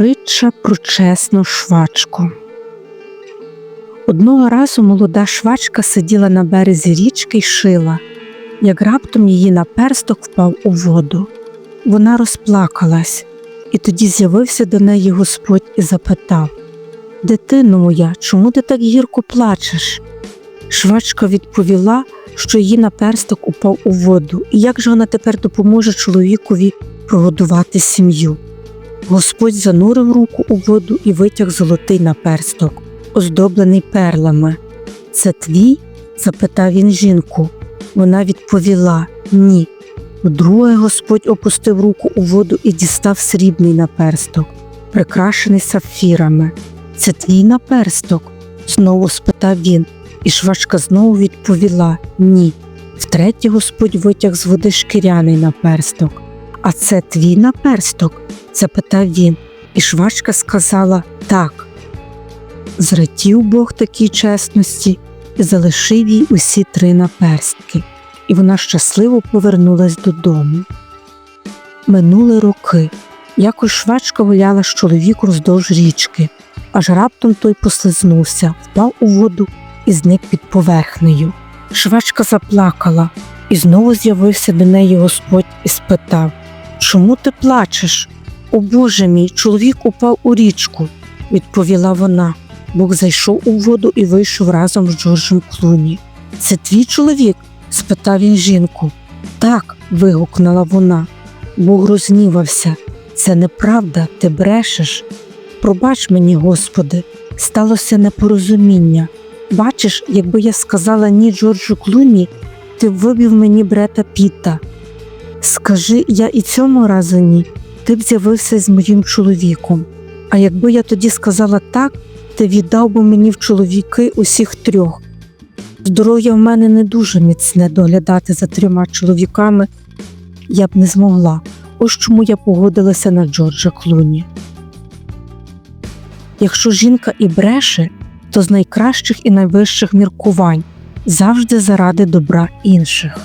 Притча про чесну швачку. Одного разу молода швачка сиділа на березі річки й шила, як раптом її наперсток впав у воду. Вона розплакалась, і тоді з'явився до неї Господь і запитав Дитино моя, чому ти так гірко плачеш? Швачка відповіла, що її наперсток упав у воду, і як же вона тепер допоможе чоловікові прогодувати сім'ю. Господь занурив руку у воду і витяг золотий наперсток, оздоблений перлами. Це твій? запитав він жінку. Вона відповіла Ні. Вдруге Господь опустив руку у воду і дістав срібний наперсток, прикрашений сапфірами. Це твій наперсток? знову спитав він, і швачка знову відповіла Ні. Втретє Господь витяг з води шкіряний наперсток. А це твій наперсток? запитав він, і швачка сказала так. Зрадів Бог такій чесності і залишив їй усі три наперстки, і вона щасливо повернулась додому. Минули роки. Якось швачка гуляла з чоловіком вздовж річки, аж раптом той послизнувся, впав у воду і зник під поверхнею. Швачка заплакала, і знову з'явився до неї Господь і спитав Чому ти плачеш? О Боже мій, чоловік упав у річку, відповіла вона. Бог зайшов у воду і вийшов разом з Джорджем Клуні. Це твій чоловік? спитав він жінку. Так, вигукнула вона. Бог рознівався. Це неправда, ти брешеш. Пробач мені, Господи, сталося непорозуміння. Бачиш, якби я сказала ні Джорджу Клуні, ти вибив мені брета Піта. Скажи я і цьому разу ні, ти б з'явився з моїм чоловіком. А якби я тоді сказала так, ти віддав би мені в чоловіки усіх трьох. Здоров'я в мене не дуже міцне доглядати за трьома чоловіками, я б не змогла. Ось чому я погодилася на Джорджа Клуні. Якщо жінка і бреше, то з найкращих і найвищих міркувань завжди заради добра інших.